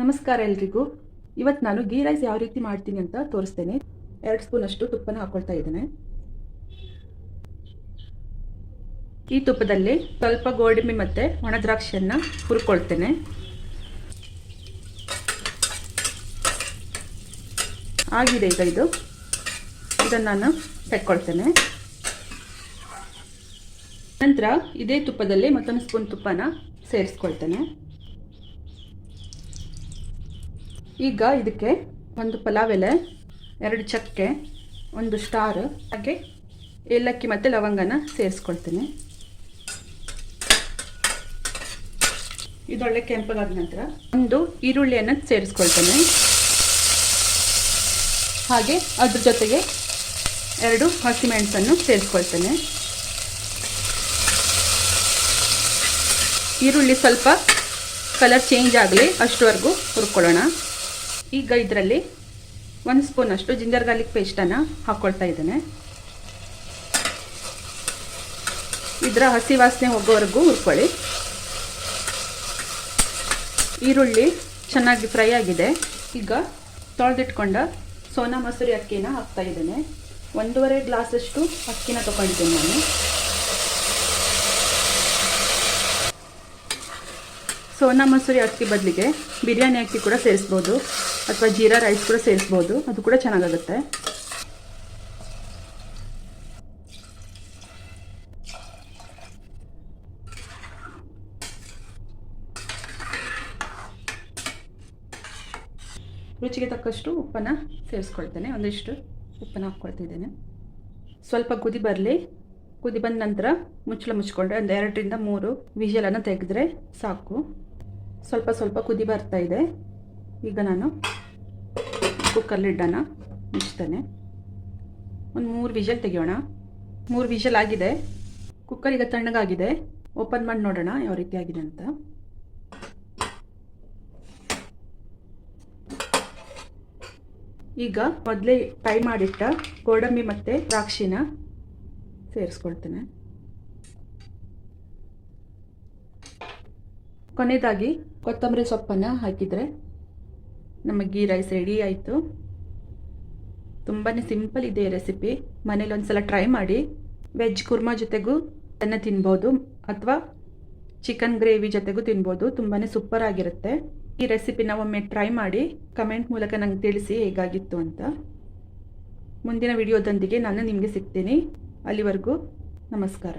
ನಮಸ್ಕಾರ ಎಲ್ರಿಗೂ. ಇವತ್ತು ನಾನು ಗೀ ರೈಸ್ ಯಾವ ರೀತಿ ಮಾಡ್ತೀನಿ ಅಂತ ತೋರಿಸ್ತೇನೆ. ಎರಡು ಸ್ಪೂನ್ ಅಷ್ಟು ತುಪ್ಪನ ಹಾಕ್ಕೊಳ್ತಾ ಇದ್ದೇನೆ. ಈ ತುಪ್ಪದಲ್ಲಿ ಸ್ವಲ್ಪ ಗೋಡಂಬಿ ಮತ್ತು ಒಣ ದ್ರಾಕ್ಷಿಯನ್ನು ಹುರ್ಕೊಳ್ತೇನೆ. ಆಗಿದೆ ಈಗ ಇದು. ಇದನ್ನು ನಾನು ತೆಕ್ಕೊಳ್ತೇನೆ. ನಂತರ ಇದೇ ತುಪ್ಪದಲ್ಲಿ ಮತ್ತೊಂದು ಸ್ಪೂನ್ ತುಪ್ಪನ ಸೇರಿಸ್ಕೊಳ್ತೇನೆ. ಈಗ ಇದಕ್ಕೆ ಒಂದು ಪಲಾವ್ ಎಲೆ, ಎರಡು ಚಕ್ಕೆ, ಒಂದು ಸ್ಟಾರ್, ಹಾಗೆ ಏಲಕ್ಕಿ ಮತ್ತು ಲವಂಗನ ಸೇರಿಸ್ಕೊಳ್ತೀನಿ. ಇದೊಳ್ಳೆ ಕೆಂಪಗಾದ ನಂತರ ಒಂದು ಈರುಳ್ಳಿಯನ್ನು ಸೇರಿಸ್ಕೊಳ್ತೇನೆ. ಹಾಗೆ ಅದ್ರ ಜೊತೆಗೆ ಎರಡು ಹಸಿಮೆಣಸನ್ನು ಸೇರಿಸ್ಕೊಳ್ತೇನೆ. ಈರುಳ್ಳಿ ಸ್ವಲ್ಪ ಕಲರ್ ಚೇಂಜ್ ಆಗಲಿ, ಅಷ್ಟುವರೆಗೂ ಹುರ್ಕೊಳ್ಳೋಣ. ಈಗ ಇದರಲ್ಲಿ ಒಂದು ಸ್ಪೂನ್ ಅಷ್ಟು ಜಿಂಜರ್ ಗಾರ್ಲಿಕ್ ಪೇಸ್ಟನ್ನು ಹಾಕ್ಕೊಳ್ತಾ ಇದ್ದೇನೆ. ಇದರ ಹಸಿ ವಾಸನೆ ಹೋಗೋವರೆಗೂ ಹುರ್ಕೊಳ್ಳಿ. ಈರುಳ್ಳಿ ಚೆನ್ನಾಗಿ ಫ್ರೈ ಆಗಿದೆ. ಈಗ ತೊಳೆದಿಟ್ಕೊಂಡ ಸೋನಾ ಮಸೂರಿ ಅಕ್ಕಿನ ಹಾಕ್ತಾ ಇದ್ದೇನೆ. ಒಂದೂವರೆ ಗ್ಲಾಸಷ್ಟು ಅಕ್ಕಿನ ತೊಗೊಂಡಿದ್ದೇನೆ ನಾನು. ಸೋನಾ ಮಸೂರಿ ಅಕ್ಕಿ ಬದಲಿಗೆ ಬಿರಿಯಾನಿ ಅಕ್ಕಿ ಕೂಡ ಸೇರಿಸ್ಬೋದು. ಅಥವಾ ಜೀರಾ ರೈಸ್ ಕೂಡ ಸೇರಿಸ್ಬೋದು. ಅದು ಕೂಡ ಚೆನ್ನಾಗಾಗುತ್ತೆ. ರುಚಿಗೆ ತಕ್ಕಷ್ಟು ಉಪ್ಪನ್ನು ಸೇರಿಸ್ಕೊಳ್ತೇನೆ. ಒಂದಿಷ್ಟು ಉಪ್ಪನ್ನು ಹಾಕ್ಕೊಳ್ತಿದ್ದೇನೆ. ಸ್ವಲ್ಪ ಕುದಿ ಬರಲಿ. ಕುದಿ ಬಂದ ನಂತರ ಮುಚ್ಚಳ ಮುಚ್ಕೊಂಡ್ರೆ ಒಂದು ಎರಡರಿಂದ ಮೂರು ವಿಷಲನ್ನು ತೆಗೆದ್ರೆ ಸಾಕು. ಸ್ವಲ್ಪ ಸ್ವಲ್ಪ ಕುದಿ ಬರ್ತಾ ಇದೆ. ಈಗ ನಾನು ಕುಕ್ಕರ್ ಲಿಡ್ಡನ್ನು ಮುಚ್ತೇನೆ ಒಂದು ಮೂರು ವಿಷಲ್ ತೆಗೆಯೋಣ. ಮೂರು ವಿಷಲ್ ಆಗಿದೆ. ಕುಕ್ಕರ್ ಈಗ ತಣ್ಣಗಾಗಿದೆ. ಓಪನ್ ಮಾಡಿ ನೋಡೋಣ ಯಾವ ರೀತಿ ಆಗಿದೆ ಅಂತ. ಈಗ ಮೊದಲೇ ಫ್ರೈ ಮಾಡಿಟ್ಟ ಗೋಡಂಬಿ ಮತ್ತು ದ್ರಾಕ್ಷಿನ ಸೇರಿಸ್ಕೊಳ್ತೇನೆ. ಕೊನೆಯದಾಗಿ ಕೊತ್ತಂಬರಿ ಸೊಪ್ಪನ್ನು ಹಾಕಿದರೆ ನಮ್ಮ ಗೀ ರೈಸ್ ರೆಡಿ ಆಯಿತು. ತುಂಬಾ ಸಿಂಪಲ್ ಇದೆ ರೆಸಿಪಿ ಮನೇಲಿ ಒಂದು ಸಲ ಟ್ರೈ ಮಾಡಿ. ವೆಜ್ ಕುರ್ಮಾ ಜೊತೆಗೂ ಅದನ್ನು ತಿನ್ಬೋದು ಅಥವಾ ಚಿಕನ್ ಗ್ರೇವಿ ಜೊತೆಗೂ ತಿನ್ಬೋದು. ತುಂಬಾ ಸೂಪರ್ ಆಗಿರುತ್ತೆ. ಈ ರೆಸಿಪಿನ ಒಮ್ಮೆ ಟ್ರೈ ಮಾಡಿ ಕಮೆಂಟ್ ಮೂಲಕ ನಂಗೆ ತಿಳಿಸಿ ಹೇಗಾಗಿತ್ತು ಅಂತ. ಮುಂದಿನ ವಿಡಿಯೋದೊಂದಿಗೆ ನಾನು ನಿಮಗೆ ಸಿಗ್ತೀನಿ. ಅಲ್ಲಿವರೆಗೂ ನಮಸ್ಕಾರ.